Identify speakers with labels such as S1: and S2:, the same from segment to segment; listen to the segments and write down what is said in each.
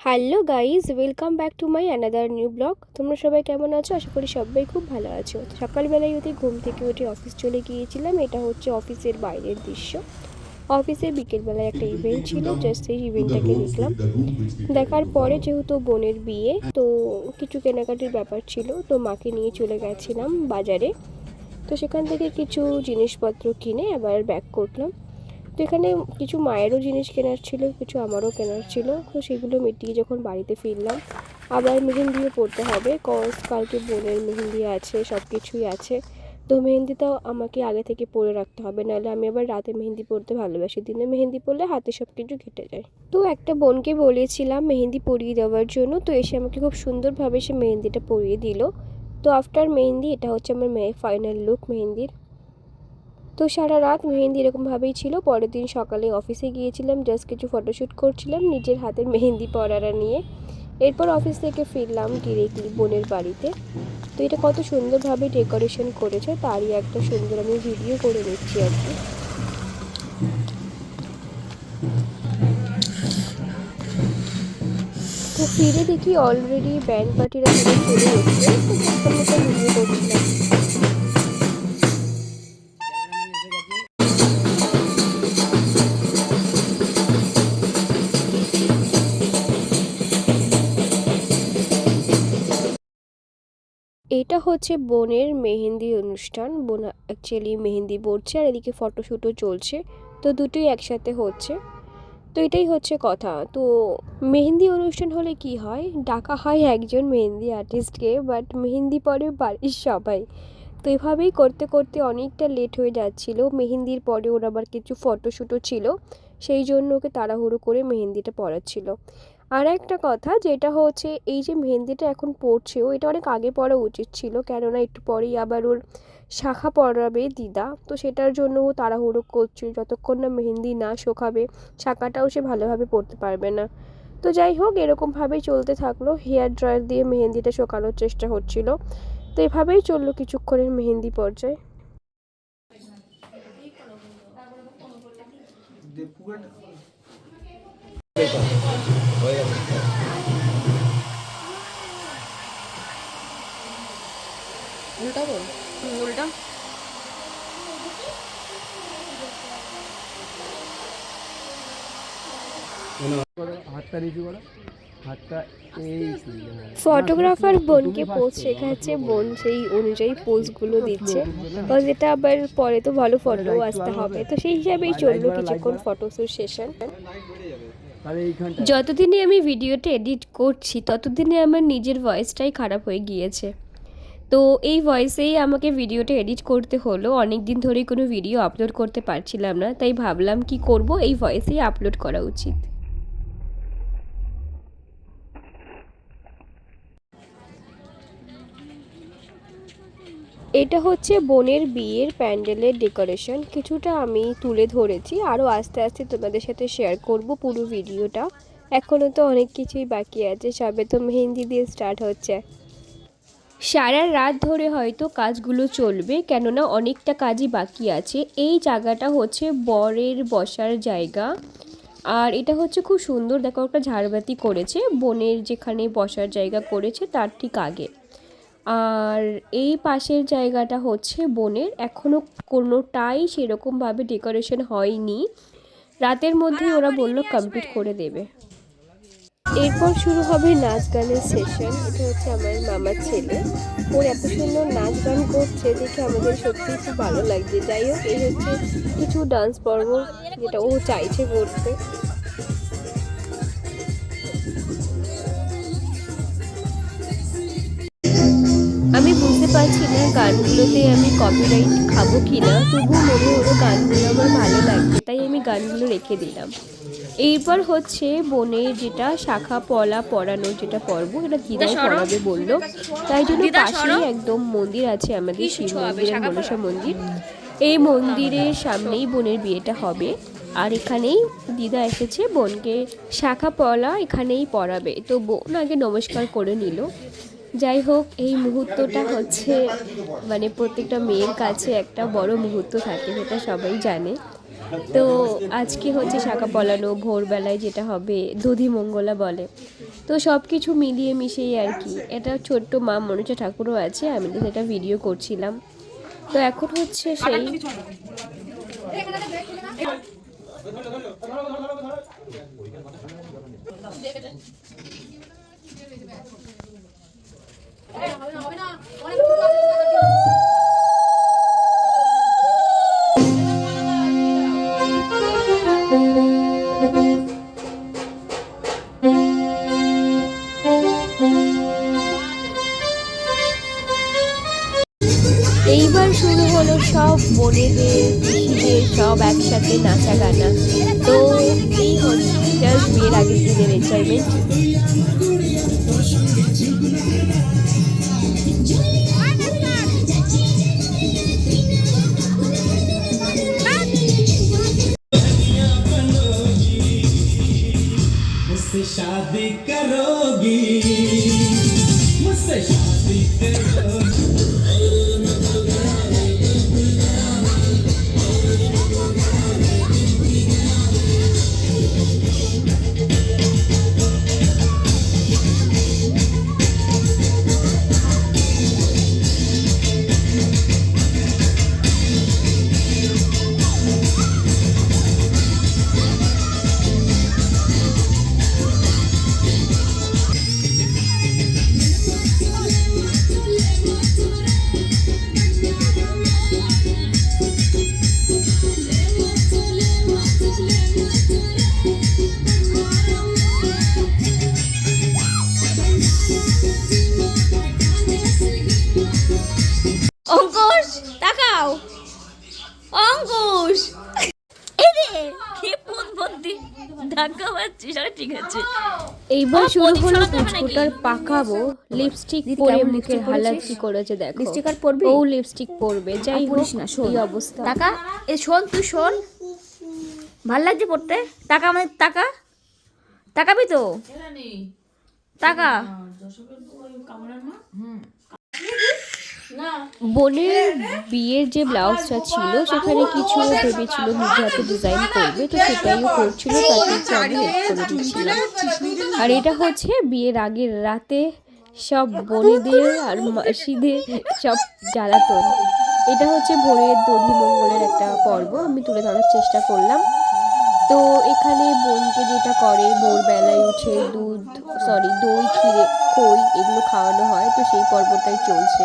S1: Hello guys welcome back to my another new blog তোমরা সবাই কেমন আছো? আশা করি সবাই খুব ভালো আছো। সকালবেলায় উঠে ঘুম থেকে উঠে অফিস চলে গিয়েছিলাম। এটা হচ্ছে অফিসের বাইরের দৃশ্য। অফিসে বিকেলবেলায় একটা ইভেন্ট ছিল। জাস্ট সেই ইভেন্টটাকে দেখলাম। দেখার পরে যেহেতু বোনের বিয়ে, তো কিছু কেনাকাটির ব্যাপার ছিল, তো মাকে নিয়ে চলে গেছিলাম বাজারে। তো সেখান থেকে কিছু জিনিসপত্র কিনে আবার ব্যাক করলাম। তো এখানে কিছু মায়েরও জিনিস কেনার ছিল, কিছু আমারও কেনার ছিল। তো সেগুলো মিটিয়ে যখন বাড়িতে ফিরলাম, আবার মেহেন্দিও পড়তে হবে। কজ কালকে বোনের মেহেন্দি আছে সব কিছুই আছে। তো মেহেন্দিটাও আমাকে আগে থেকে পরে রাখতে হবে, নাহলে আমি আবার রাতে মেহেন্দি পরতে ভালোবাসি। দিনে মেহেন্দি পরলে হাতে সব কিছু ঘেটে যায়। তো একটা বোনকে বলেছিলাম মেহেন্দি পরিয়ে দেওয়ার জন্য, তো এসে আমাকে খুব সুন্দরভাবে সে মেহেন্দিটা পরিয়ে দিল। তো আফটার মেহেন্দি, এটা হচ্ছে আমার মেয়ে ফাইনাল লুক মেহেন্দির। তো সারা রাত মেহেন্দি এরকমভাবেই ছিল। পরের দিন সকালে অফিসে গিয়েছিলাম জাস্ট কিছু ফটোশ্যুট করছিলাম, নিজের হাতের মেহেন্দি পরারা নিয়ে। এরপর অফিস থেকে ফিরলাম ডিরেক্টলি বোনের বাড়িতে। তো এটা কত সুন্দরভাবে ডেকোরেশন করেছে, তারই একটা সুন্দর আমি ভিডিও করে নিচ্ছি আর কি। তো ফিরে দেখি অলরেডি ব্যান্ড পার্টিরা চলে ভিডিও করছিলাম। এটা হচ্ছে বোনের মেহেন্দি অনুষ্ঠান। বোন অ্যাকচুয়ালি মেহেন্দি পড়ছে আর এদিকে ফটোশ্যুটও চলছে। তো দুটোই একসাথে হচ্ছে। তো এটাই হচ্ছে কথা। তো মেহেন্দি অনুষ্ঠান হলে কি হয়? ডাকা হয় একজন মেহেন্দি আর্টিস্টকে বাট মেহেন্দি পরে বাড়ির সবাই। তো এভাবেই করতে করতে অনেকটা লেট হয়ে যাচ্ছিল। মেহেন্দির পরে ওর আবার কিছু ফটোশ্যুটও ছিল। সেই জন্য ওকে তাড়াহুড়ো করে মেহেন্দিটা পড়াচ্ছিল আর একটা কথা যেটা হচ্ছে, এই যে মেহেন্দিটা এখন পড়ছে ও এটা অনেক আগে পড়া উচিত ছিল, কেননা একটু পরেই আবার ওর শাখা পড়াবে দিদা। তো সেটার জন্য ও তাড়াহুড়ো করছে, যতক্ষণ না মেহেন্দি না শোকাবে, শাখাটাও সে ভালোভাবে পড়তে পারবে না। তো যাই হোক, এরকমভাবেই চলতে থাকল, হেয়ার ড্রায়ার দিয়ে মেহেন্দিটা শোকানোর চেষ্টা হচ্ছিল। তো এভাবেই চলল কিছুক্ষণের মেহেন্দি পর্যায়ে।
S2: উল্টা বল। উল্টা।
S3: হাতটা নিচু করো হাতটা
S1: ফটোগ্রাফার বোনকে পোজ শেখাচ্ছে বোন সেই অনুযায়ী পোজগুলো দিচ্ছে। বিকজ এটা আবার পরে তো ভালো ফটো আসতে হবে। তো সেই হিসাবেই চলল কিছুক্ষণ ফটোশ্যুট সেশন যতদিনে আমি ভিডিওটা এডিট করছি, ততদিনে আমার নিজের ভয়েসটাই খারাপ হয়ে গিয়েছে। তো এই ভয়েসেই আমাকে ভিডিওটা এডিট করতে হলো। অনেক দিন ধরেই কোনো ভিডিও আপলোড করতে পারছিলাম না, তাই ভাবলাম কি করব? এই ভয়েসেই আপলোড করা উচিত। এটা হচ্ছে বোনের বিয়ের প্যান্ডেলের ডেকোরেশন। কিছুটা আমি তুলে ধরেছি আরও আস্তে আস্তে তোমাদের সাথে শেয়ার করব পুরো ভিডিওটা। এখনও তো অনেক কিছুই বাকি আছে, সবে তো মেহেন্দি দিয়ে স্টার্ট হচ্ছে। সারা রাত ধরে হয়তো কাজগুলো চলবে, কেননা অনেকটা কাজই বাকি আছে। এই জায়গাটা হচ্ছে বরের বসার জায়গা। আর এটা হচ্ছে খুব সুন্দর, দেখো একটা ঝাড়বাতি করেছে। বোনের যেখানে বসার জায়গা করেছে, তার ঠিক আগে। আর এই পাশের জায়গাটা হচ্ছে বোনের। এখনও কোনোটাই সেরকমভাবে ডেকোরেশন হয়নি। রাতের মধ্যে ওরা বলল কমপ্লিট করে দেবে। এরপর শুরু হবে নাচ গানের সেশন এটা হচ্ছে আমার মামার ছেলে। ওর এত সুন্দর নাচ গান করছে দেখে আমাদের সত্যি খুব ভালো লাগছে। যাই হোক এই হচ্ছে কিছু ডান্স পর্ব যেটা ও চাইছে করতে। আমি বুঝতে পারছি না গানগুলোতে আমি কপিরাইট খাব কি না তবুও মনে হলো গানগুলো আমার ভালো লাগছে তাই আমি গানগুলো রেখে দিলাম। এইবার হচ্ছে বোনের যেটা শাখা পলা পরানো যেটা পর্ব এটা দিদাই পড়াবে বলল। তাই জন্য পাশেই একদম মন্দির আছে আমাদের শিব মন্দির আর মনসা মন্দির। এই মন্দিরের সামনেই বোনের বিয়েটা হবে। আর এখানেই দিদা এসেছে বোনকে শাখা পলা এখানেই পড়াবে। তো বোন আগে নমস্কার করে নিল। যাই হোক এই মুহূর্তটা হচ্ছে মানে প্রত্যেকটা মেয়ের কাছে একটা বড় মুহূর্ত থাকে সেটা সবাই জানে তো আজকে হচ্ছে শাখা পলানো ভোরবেলায় যেটা হবে দধি মঙ্গলা বলে তো সব কিছু মিলিয়ে মিশিয়ে আর কি এটা ছোট্ট মা মনোজা ঠাকুরও আছে আমি তো সেটা ভিডিও করছিলাম তো এখন হচ্ছে সেই लगाना तो मेरा किसी ने वेचाई
S4: में। शादी करोगी। मुझसे शादी करोगी।
S5: ধাক্কা মারছিস আরে ঠিক আছে।
S1: এইবার শুরু হলো? পুচকুটার পাকাবো লিপস্টিক পরে
S2: lipstick
S1: হালাত করেছে দেখো।
S2: লিপস্টিক আর পরবি?
S1: ও লিপস্টিক পরবে যাই হোক
S2: না, শোন।
S1: এই অবস্থা।
S5: টাকা? এ শোন তুই শোন। ভালো লাগছে পড়তে? টাকা আমাদের টাকা? টাকাবি তো টাকা?
S1: বোনের বিয়ের যে ব্লাউজটা ছিল, সেখানে কিছু ভেবেছিল নিজে হাতে ডিজাইন করবে, তো সেটাইও করছিল, তাকে আমি আর এটা হচ্ছে বিয়ের আগের রাতে সব বোনেদের আর মাসিদের সব জ্বালাতন। এটা হচ্ছে ভোরের দধি মঙ্গলের একটা পর্ব, আমি তুলে ধরার চেষ্টা করলাম। তো এখানে বোনকে যেটা করে, ভোরবেলায় উঠে দুধ সরি দই, ক্ষীরে, খই এগুলো খাওয়ানো হয়, তো সেই পর্বটাই চলছে।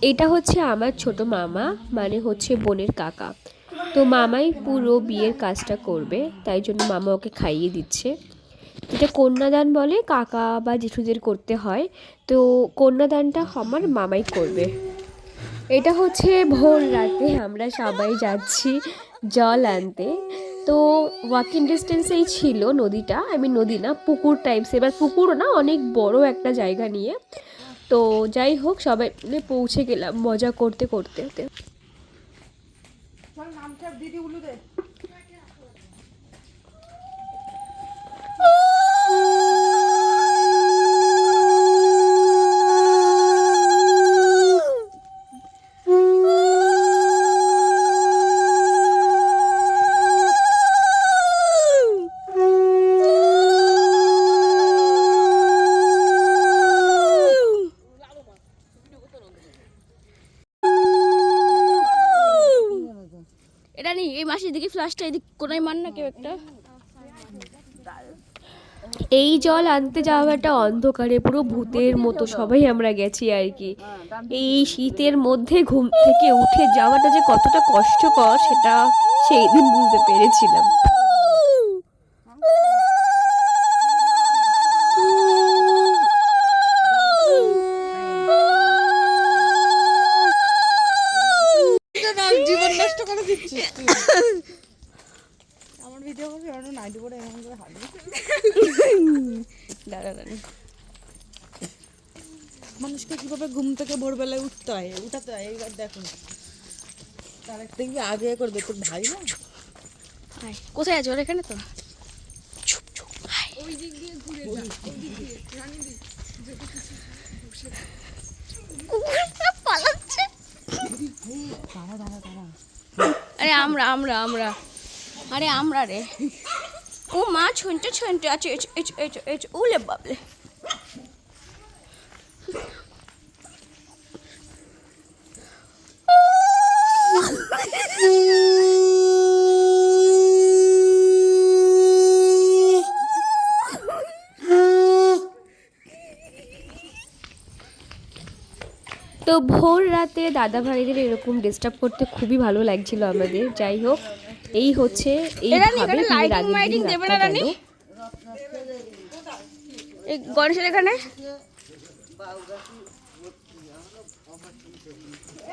S1: এটা হচ্ছে আমার ছোট মামা মানে হচ্ছে বোনের কাকা। তো মামাই পুরো বিয়ের কাজটা করবে, তাই জন্য মামা ওকে খাইয়ে দিচ্ছে। এটা কন্যাদান বলে, কাকা বা জেঠুদের করতে হয়। তো কন্যাদানটা আমার মামাই করবে। এটা হচ্ছে ভোর রাতে আমরা সবাই যাচ্ছি জল আনতে। তো ওয়াকিং ডিস্টেন্সেই ছিল নদীটা আমি নদী না, পুকুর টাইপস এবার পুকুরও না, অনেক বড় একটা জায়গা নিয়ে। তো যাই হোক সবাই মিলে পৌঁছে গেলাম মজা করতে করতে।
S5: এই মাসি দেখি ফ্লাশটা এদিক কোনায় মান না কেউ একটা?
S1: এই জল আনতে যাওয়াটা অন্ধকারে পুরো ভূতের মতো সবাই আমরা গেছি আর কি। এই শীতের মধ্যে ঘুম থেকে উঠে যাওয়াটা যে কতটা কষ্টকর, সেটা সেই দিন বুঝতে পেরেছিলাম
S2: জীবন নষ্ট করে দিচ্ছিস তুই আমার ভিডিও করবি আমার নাইটি পরে এরকম করে হাঁটবি
S1: দাঁড়া দাঁড়া
S2: মানুষকে কীভাবে ঘুম থেকে ভোরবেলায় উঠতে হয় এইবার দেখো। তার একটা দেখবি আগে করবে তোর ভাই না?
S5: কোথায় আছে ওর এখানে তো? পালাচ্ছে। আরে আমরা আমরা আমরা। আরে আমরা রে। ও মা ছুনটে ছুনটে আছে উলে বাবলে।
S1: তো ভোর রাতে দাদা ভাইদের এরকম ডিস্টার্ব করতে খুবই ভালো লাগছিল আমাদের। যাই হোক এই হচ্ছে
S5: রানী,
S1: এইভাবে
S5: এখানে
S1: বিয়ের
S5: lighting
S1: আগের দিন
S5: মাইটিং দেবে না,
S1: রাতটা
S5: রানী?
S1: গেল।
S5: এই গণেশের এখানে
S1: এইভাবেই আজকে ব্লগটা শেষ করলাম টাটা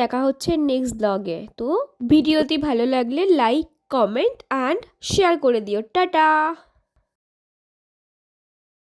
S1: দেখা হচ্ছে নেক্সট ব্লগে তো ভিডিওটি ভালো লাগলে লাইক কমেন্ট অ্যান্ড শেয়ার করে দিও। টাটা!